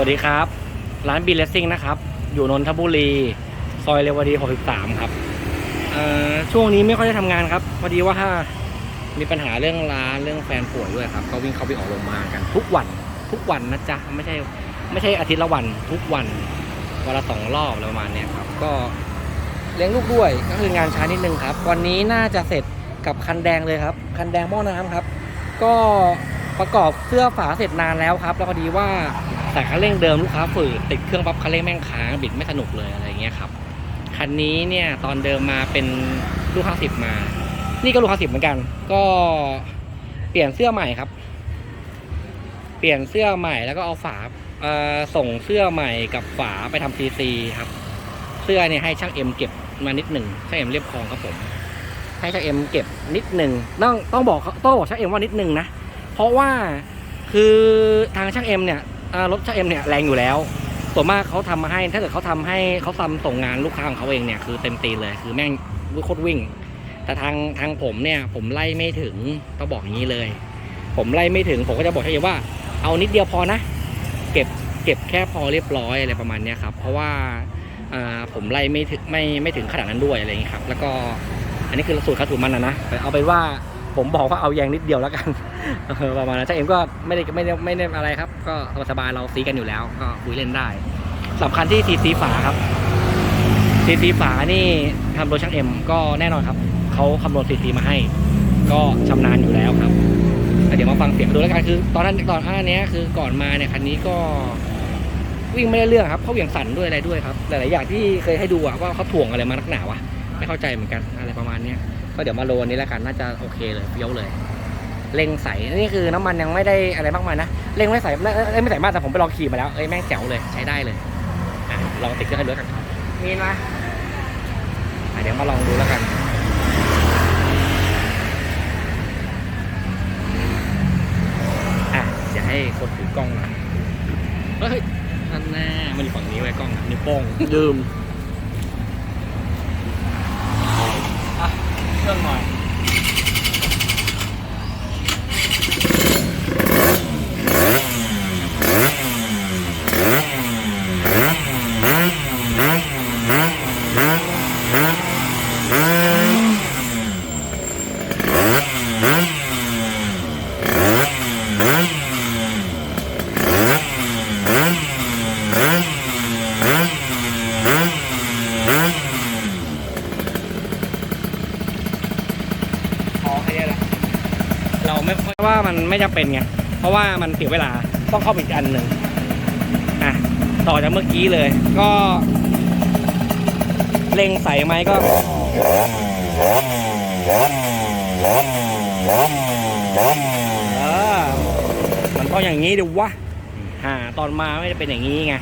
วัสดีครับ ร้านบีเลสซิ่งนะครับ อยู่นนทบุรี ซอยเรวดี 63 ครับช่วงนี้ไม่ค่อยได้ทำงานครับ พอดีว่ามีปัญหาเรื่องร้านเรื่องแฟนป่วยด้วยครับ ก็วิ่งเข้าไปออกโรงพยาบาลกันทุกวัน ทุกวันนะจ๊ะ ไม่ใช่ไม่ใช่อาทิตย์ละวัน ทุกวัน วันละสองรอบประมาณเนี้ยครับ ก็เลี้ยงลูกด้วย ก็คืองานช้านิดนึงครับ วันนี้น่าจะเสร็จกับคันแดงเลยครับ คันแดงหม้อน้ำครับ ก็ประกอบเสื้อฝาเสร็จนานแล้วครับ แล้วพอดีว่า แต่คันเร่งเดิมลูกค้าฝืดติดเครื่องปั๊บคันเร่งแม่งค้างบิดไม่สนุกเลยอะไรเงี้ยครับคันนี้เนี่ยตอนเดิมมาเป็นลูกค้าสิบมา นี่ก็ลูกค้าสิบเหมือนกัน ก็เปลี่ยนเสื้อใหม่ครับ เปลี่ยนเสื้อใหม่แล้วก็เอาฝาส่งเสื้อใหม่กับฝาไปทำซีซีครับ เสื้อเนี่ยให้ช่างเอ็มเก็บมานิดหนึ่งช่างเอ็มเรียบคลองครับผม ให้ช่างเอ็มเก็บนิดหนึ่งต้องต้องบอกต้องบอกช่างเอ็มว่านิดหนึ่งนะเพราะว่าคือทางช่างเอ็มเนี่ย รถชาเอ็มเนี่ยแรงอยู่แล้วส่วนมากเขาทำมาให้ ถ้าเกิดเขาทำให้เขาทำส่งงานลูกค้าของเขาเองเนี่ยคือเต็มตีเลย คือแม่งโคตรวิ่ง แต่ทางทางผมเนี่ย ผมไล่ไม่ถึงต้องบอกอย่างนี้เลย ผมไล่ไม่ถึงผมก็จะบอกช่าเอ็มว่า เอานิดเดียวพอนะ เก็บเก็บแค่พอเรียบร้อยอะไรประมาณนี้ครับ เพราะว่าผมไล่ไม่ถึงไม่ไม่ถึงขนาดนั้นด้วยอะไรอย่างนี้ครับ แล้วก็อันนี้คือสูตรคาสูมันนะนะเอาเป็นว่า ผมบอกว่าเอาแยงนิดเดียวแล้วกันประมาณนั้นช่างเอ็มก็ไม่ได้ไม่ได้ไม่ได้อะไรครับ ก็สบายๆเราซีกันอยู่แล้ว ก็คุยเล่นได้สำคัญที่ซีซีฝาครับซีซีฝานี่ทำโดยช่างเอ็มก็แน่นอนครับเขาคำนวณซีซีมาให้ ก็ชำนาญอยู่แล้วครับเดี๋ยวมาฟังเสียงดูแล้วกันคือ ตอนนั้นตอนอันนี้คือก่อนมาเนี่ยคันนี้ก็วิ่งไม่ได้เรื่องครับเขาเหวี่ยงสั่นด้วยอะไรด้วยครับหลายๆอย่างที่เคยให้ดูอะว่าเขาถ่วงอะไรมานักหนาวะ ไม่เข้าใจเหมือนกันอะไรประมาณเนี้ยก็เดี๋ยวมาโลวันนี้แล้วกันน่าจะโอเคเลยเฟี้ยวเลยเร่งใสนี่คือน้ำมันยังไม่ได้อะไรมากมายนะเร่งไม่ใส่ไม่เอ้ยไม่ใส่มากแต่ผมไปลองขี่มาแล้วเอ้ยแม่งแจ๋วเลยใช้ได้เลยอะลองติดเครื่องให้ดูแล้วกันครับมีนะอะเดี๋ยวมาลองดูแล้วกันอะเดี๋ยวให้คนถือกล้องหน่อยเฮ้ยอันแน่มันอยู่ฝั่งนี้ไว้กล้องนะนิ้วโป้งลืมอะ เครื่องหน่อย พอแค่นี้แหละเรา ไม่ค่อยว่ามันไม่จำเป็นไงเพราะว่ามันเสียเวลาต้องเข้าไปอีกอันหนึ่งอะต่อจากเมื่อกี้เลย ก็เล็งใส่ไหมก็เออมันต้องอย่างนี้ดูวะอ่าตอนมาไม่ได้เป็นอย่างนี้ไง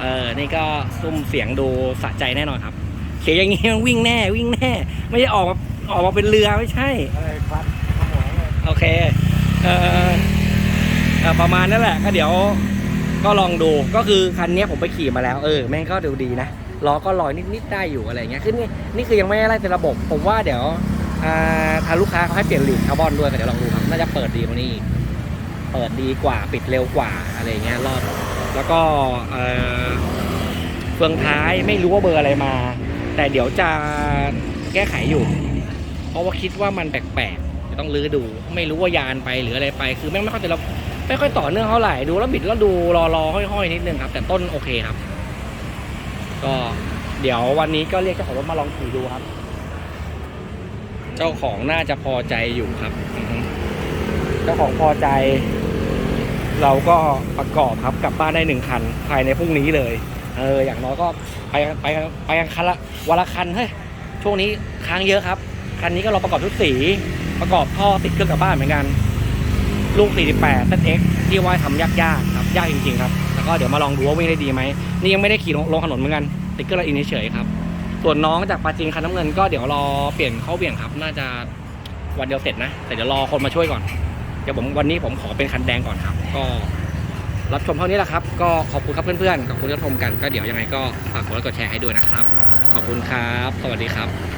เออนี่ก็ซุ่มเสียงดูสะใจแน่นอนครับ เขียนอย่างนี้มันวิ่งแน่ วิ่งแน่ ไม่ใช่ออกมาออกมาเป็นเรือไม่ใช่อะไรครับ โอเคเออเออประมาณนั่นแหละก็เดี๋ยวก็ลองดูก็คือคันนี้ผมไปขี่มาแล้วเออแม่งก็ดูดีนะล้อก็ลอยนิดๆได้อยู่อะไรเงี้ยคือนี่นี่คือยังไม่ได้ไล่เป็นระบบ ผมว่าเดี๋ยวทางลูกค้าเขาให้เปลี่ยนหลีดคาร์บอนด้วยก็เดี๋ยวลองดูครับน่าจะเปิดดีกว่านี้ เปิดดีกว่าปิดเร็วกว่าอะไรเงี้ยรอบแล้วก็เฟืองท้ายไม่รู้ว่าเบอร์อะไรมา แต่เดี๋ยวจะแก้ไขอยู่ เพราะว่าคิดว่ามันแปลกๆ ต้องลื้อดู ไม่รู้ว่ายานไปหรืออะไรไป คือแม่งไม่ค่อยจะเราไม่ค่อยต่อเนื่องเท่าไหร่ดูแล้วบิดแล้วดูรอรอห้อยๆนิดนึงครับ แต่ต้นโอเคครับ ก็เดี๋ยววันนี้ก็เรียกเจ้าของรถมาลองขี่ดูครับ เจ้าของน่าจะพอใจอยู่ครับ เจ้าของพอใจ เราก็ประกอบครับกลับบ้านได้หนึ่งคันภายในพรุ่งนี้เลย เออ อย่างน้อยก็ไปไปไปกันคันละวันละคันเฮ้ยช่วงนี้ค้างเยอะครับ คันนี้ก็เราประกอบทุกสี ประกอบท่อติดเครื่องกลับบ้านเหมือนกัน ลูก 48 ZX ที่ว่าทำยากๆครับยากจริงๆครับแล้วก็เดี๋ยวมาลองดูว่าวิ่งได้ดีไหมนี่ยังไม่ได้ขี่ลงลงถนนเหมือนกันติดเครื่องละอินเฉยครับ ส่วนน้องจากปาจีนคันน้ำเงินก็เดี๋ยวรอเปลี่ยนเข้าเบี่ยงครับ น่าจะวันเดียวเสร็จนะแต่เดี๋ยวรอคนมาช่วยก่อนเดี๋ยวผมวันนี้ผมขอเป็นคันแดงก่อนครับ ก็รับชมเท่านี้แหละครับ ก็ขอบคุณครับเพื่อนๆขอบคุณที่รับชมกันก็เดี๋ยวยังไงก็ฝากกดไลค์กดแชร์ให้ด้วยนะครับ ขอบคุณครับ สวัสดีครับ